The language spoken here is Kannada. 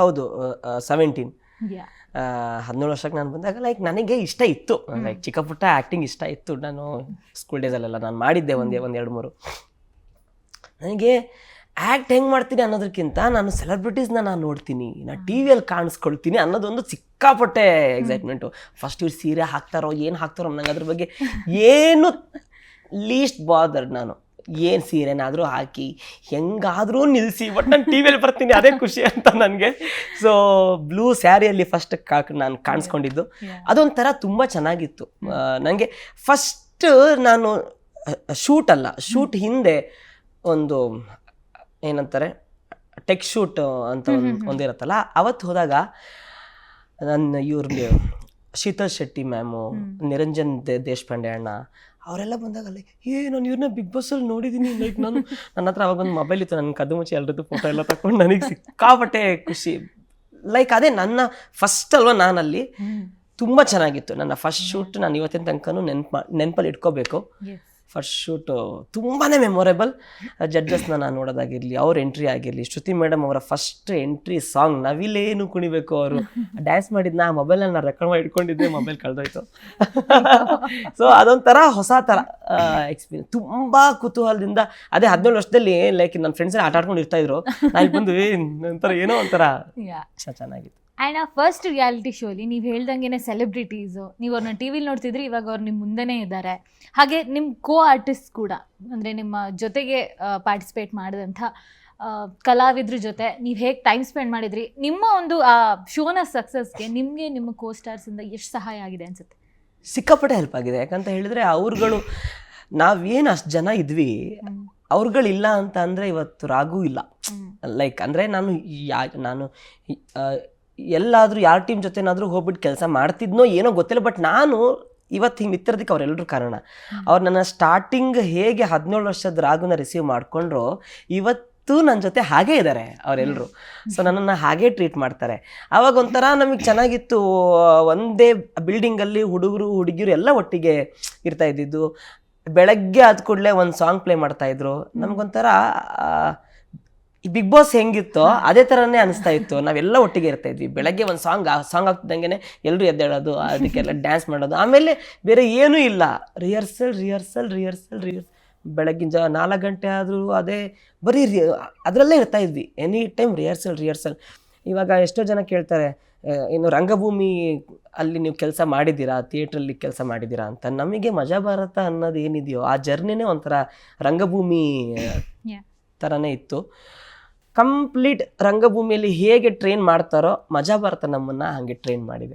ಹೌದು ಸೆವೆಂಟೀನ್ ಹದಿನೇಳು ವರ್ಷಕ್ಕೆ ನಾನು ಬಂದಾಗ ಲೈಕ್ ನನಗೆ ಇಷ್ಟ ಇತ್ತು. ಲೈಕ್ ಚಿಕ್ಕ ಪುಟ್ಟ ಆ್ಯಕ್ಟಿಂಗ್ ಇಷ್ಟ ಇತ್ತು. ನಾನು ಸ್ಕೂಲ್ ಡೇಸಲ್ಲೆಲ್ಲ ನಾನು ಮಾಡಿದ್ದೆ ಒಂದೇ ಒಂದು ಎರಡು ಮೂರು. ನನಗೆ ಆ್ಯಕ್ಟ್ ಹೆಂಗೆ ಮಾಡ್ತೀನಿ ಅನ್ನೋದಕ್ಕಿಂತ ನಾನು ಸೆಲೆಬ್ರಿಟೀಸ್ನ ನಾನು ನೋಡ್ತೀನಿ ನಾನು ಟಿ ವಿಯಲ್ಲಿ ಕಾಣಿಸ್ಕೊಳ್ತೀನಿ ಅನ್ನೋದೊಂದು ಸಿಕ್ಕಾಪಟ್ಟೆ ಎಕ್ಸೈಟ್ಮೆಂಟು ಫಸ್ಟ್ ಇವ್ರು ಸೀರೆ ಹಾಕ್ತಾರೋ ಏನು ಹಾಕ್ತಾರೋ ನಂಗೆ ಅದ್ರ ಬಗ್ಗೆ ಏನು ಲೀಸ್ಟ್ ಬಾದರ್ ನಾನು. ಏನು ಸೀರೆನಾದರೂ ಹಾಕಿ ಹೆಂಗಾದರೂ ನಿಲ್ಲಿಸಿ ಬಟ್ ನಾನು ಟಿ ವಿಯಲ್ಲಿ ಬರ್ತೀನಿ ಅದೇ ಖುಷಿ ಅಂತ ನನಗೆ. ಸೊ ಬ್ಲೂ ಸ್ಯಾರಿಯಲ್ಲಿ ಫಸ್ಟ್ ಕಾ ನಾನು ಕಾಣಿಸ್ಕೊಂಡಿದ್ದು. ಅದೊಂಥರ ತುಂಬ ಚೆನ್ನಾಗಿತ್ತು. ನನಗೆ ಫಸ್ಟ್ ನಾನು ಶೂಟ್ ಅಲ್ಲ ಶೂಟ್ ಹಿಂದೆ ಒಂದು ಏನಂತಾರೆ ಟೆಕ್ ಶೂಟ್ ಅಂತ ಒಂದು ಒಂದಿರುತ್ತಲ್ಲ ಅವತ್ತು ಹೋದಾಗ ನನ್ನ ಇವ್ರಿಗೆ ಶೀತಲ್ ಶೆಟ್ಟಿ ಮ್ಯಾಮು ನಿರಂಜನ್ ದೇಶಪಾಂಡೆ ಅಣ್ಣ ಅವರೆಲ್ಲ ಬಂದಾಗ ಅಲ್ಲಿ ಏ ನಾನು ಇವ್ರನ್ನ ಬಿಗ್ ಬಾಸಲ್ಲಿ ನೋಡಿದ್ದೀನಿ ಲೈಕ್ ನಾನು ನನ್ನ ಹತ್ರ ಅವಾಗ ಒಂದು ಮೊಬೈಲ್ ಇತ್ತು ನನ್ನ ಕದ್ದು ಮುಚ್ಚಿ ಎಲ್ರದ್ದು ಫೋಟೋ ಎಲ್ಲ ತಗೊಂಡು ನನಗೆ ಸಿಕ್ಕಾಪಟ್ಟೆ ಖುಷಿ. ಲೈಕ್ ಅದೇ ನನ್ನ ಫಸ್ಟ್ ಅಲ್ವಾ ನಾನಲ್ಲಿ ಅಲ್ಲಿ ತುಂಬ ಚೆನ್ನಾಗಿತ್ತು. ನನ್ನ ಫಸ್ಟ್ ಶೂಟ್ ನಾನು ಇವತ್ತಿನ ತನಕನೂ ನೆನ್ಪು ನೆನಪಲ್ಲಿ ಇಟ್ಕೋಬೇಕು. ಫಸ್ಟ್ ಶೂಟು ತುಂಬಾ ಮೆಮೊರೇಬಲ್ ಜಡ್ಜಸ್ನ ನಾನು ನೋಡೋದಾಗಿರಲಿ ಅವ್ರ ಎಂಟ್ರಿ ಆಗಿರಲಿ ಶ್ರುತಿ ಮೇಡಮ್ ಅವರ ಫಸ್ಟ್ ಎಂಟ್ರಿ ಸಾಂಗ್ ನವಿಲೇನು ಕುಣಿಬೇಕು ಅವರು? ಡ್ಯಾನ್ಸ್ ಮಾಡಿದ್ನ ನಾ ಮೊಬೈಲಲ್ಲಿ ನಾನು ರೆಕಾರ್ಡ್ ಮಾಡಿ ಇಟ್ಕೊಂಡಿದ್ದೆ ಮೊಬೈಲ್ ಕಳೆದೋಯ್ತು. ಸೊ ಅದೊಂಥರ ಹೊಸ ಥರ ಎಕ್ಸ್ಪೀರಿಯನ್ಸ್ ತುಂಬ ಕುತೂಹಲದಿಂದ ಅದೇ ಹದಿನೇಳು ವರ್ಷದಲ್ಲಿ ಲೈಕ್ ನನ್ನ ಫ್ರೆಂಡ್ಸ್ ಆಟ ಆಡ್ಕೊಂಡು ಇರ್ತಾಯಿದ್ರು ನಾನು ಬಂದು ಒಂಥರ ಏನೋ ಒಂಥರ ಚೆನ್ನಾಗಿತ್ತು. ಆ್ಯಂಡ್ ಆ ಫಸ್ಟ್ ರಿಯಾಲಿಟಿ ಶೋಲಿ ನೀವು ಹೇಳ್ದಂಗೆ ಸೆಲೆಬ್ರಿಟೀಸು ನೀವು ಅವ್ರನ್ನ ಟಿ ವಿಲಿ ನೋಡ್ತಿದ್ರಿ ಇವಾಗ ಅವ್ರು ನಿಮ್ಮ ಮುಂದೆನೇ ಇದ್ದಾರೆ ಹಾಗೆ ನಿಮ್ಮ ಕೋ ಆರ್ಟಿಸ್ಟ್ ಕೂಡ ಅಂದರೆ ನಿಮ್ಮ ಜೊತೆಗೆ ಪಾರ್ಟಿಸಿಪೇಟ್ ಮಾಡಿದಂಥ ಕಲಾವಿದ್ರ ಜೊತೆ ನೀವು ಹೇಗೆ ಟೈಮ್ ಸ್ಪೆಂಡ್ ಮಾಡಿದ್ರಿ? ನಿಮ್ಮ ಒಂದು ಆ ಶೋನ ಸಕ್ಸಸ್ಗೆ ನಿಮಗೆ ನಿಮ್ಮ ಕೋ ಸ್ಟಾರ್ಸಿಂದ ಎಷ್ಟು ಸಹಾಯ ಆಗಿದೆ ಅನ್ಸುತ್ತೆ? ಸಿಕ್ಕಾಪಟ್ಟೆ ಹೆಲ್ಪ್ ಆಗಿದೆ. ಯಾಕಂತ ಹೇಳಿದ್ರೆ ಅವ್ರುಗಳು ನಾವೇನು ಅಷ್ಟು ಜನ ಇದ್ವಿ ಅವ್ರುಗಳಿಲ್ಲ ಅಂತ ಅಂದರೆ ಇವತ್ತು ರಾಗೂ ಇಲ್ಲ. ಲೈಕ್ ಅಂದರೆ ನಾನು ಯಾ ನಾನು ಎಲ್ಲಾದರೂ ಯಾರ ಟೀಮ್ ಜೊತೆನಾದರೂ ಹೋಗ್ಬಿಟ್ಟು ಕೆಲಸ ಮಾಡ್ತಿದ್ನೋ ಏನೋ ಗೊತ್ತಿಲ್ಲ ಬಟ್ ನಾನು ಇವತ್ತು ಹಿಂಗೆ ಮಿತ್ರದಕ್ಕೆ ಅವರೆಲ್ಲರೂ ಕಾರಣ. ಅವ್ರು ನನ್ನ ಸ್ಟಾರ್ಟಿಂಗ್ ಹೇಗೆ ಹದಿನೇಳು ವರ್ಷದ ರಾಗುನ ರಿಸೀವ್ ಮಾಡಿಕೊಂಡ್ರು ಇವತ್ತು ನನ್ನ ಜೊತೆ ಹಾಗೇ ಇದ್ದಾರೆ ಅವರೆಲ್ಲರೂ ಸೊ ನನ್ನನ್ನು ಹಾಗೇ ಟ್ರೀಟ್ ಮಾಡ್ತಾರೆ. ಆವಾಗ ಒಂಥರ ನಮಗೆ ಚೆನ್ನಾಗಿತ್ತು ಒಂದೇ ಬಿಲ್ಡಿಂಗಲ್ಲಿ ಹುಡುಗರು ಹುಡುಗಿಯರು ಎಲ್ಲ ಒಟ್ಟಿಗೆ ಇರ್ತಾ ಇದ್ದಿದ್ದು. ಬೆಳಗ್ಗೆ ಆದ ಕೂಡಲೇ ಒಂದು ಸಾಂಗ್ ಪ್ಲೇ ಮಾಡ್ತಾಯಿದ್ರು ನಮಗೊಂಥರ ಈ ಬಿಗ್ ಬಾಸ್ ಹೆಂಗಿತ್ತೋ ಅದೇ ಥರನೇ ಅನಿಸ್ತಾ ಇತ್ತು. ನಾವೆಲ್ಲ ಒಟ್ಟಿಗೆ ಇರ್ತಾ ಇದ್ವಿ. ಬೆಳಗ್ಗೆ ಒಂದು ಸಾಂಗ್ ಆ ಸಾಂಗ್ ಆಗ್ತಿದ್ದಂಗೆ ಎಲ್ಲರೂ ಎದ್ದೇಳೋದು ಅದಕ್ಕೆಲ್ಲ ಡ್ಯಾನ್ಸ್ ಮಾಡೋದು. ಆಮೇಲೆ ಬೇರೆ ಏನೂ ಇಲ್ಲ. ರಿಹರ್ಸಲ್ ರಿಹರ್ಸಲ್ ರಿಹರ್ಸಲ್ ರಿಹರ್ಸಲ್ ಬೆಳಗಿನ ಜಾ ನಾಲ್ಕು ಗಂಟೆ ಆದರೂ ಅದೇ ಬರೀ ರಿ ಅದರಲ್ಲೇ ಇರ್ತಾ ಇದ್ವಿ. ಎನಿ ಟೈಮ್ ರಿಹರ್ಸಲ್ ರಿಹರ್ಸಲ್ ಇವಾಗ ಎಷ್ಟೋ ಜನ ಕೇಳ್ತಾರೆ ಏನು ಇನ್ನು ರಂಗಭೂಮಿ ಅಲ್ಲಿ ನೀವು ಕೆಲಸ ಮಾಡಿದ್ದೀರಾ? ಥಿಯೇಟ್ರಲ್ಲಿ ಕೆಲಸ ಮಾಡಿದ್ದೀರಾ? ಅಂತ. ನಮಗೆ ಮಜಾ ಭಾರತ ಅನ್ನೋದು ಏನಿದೆಯೋ ಆ ಜರ್ನಿನೇ ಒಂಥರ ರಂಗಭೂಮಿ. ಥರನೇ ಇತ್ತು. ಕಂಪ್ಲೀಟ್ ರಂಗಭೂಮಿಯಲ್ಲಿ ಹೇಗೆ ಟ್ರೈನ್ ಮಾಡ್ತಾರೋ ಮಜಾ ಬರ್ತಾ ನಮ್ಮನ್ನು ಹಾಗೆ ಟ್ರೈನ್ ಮಾಡಿದೆ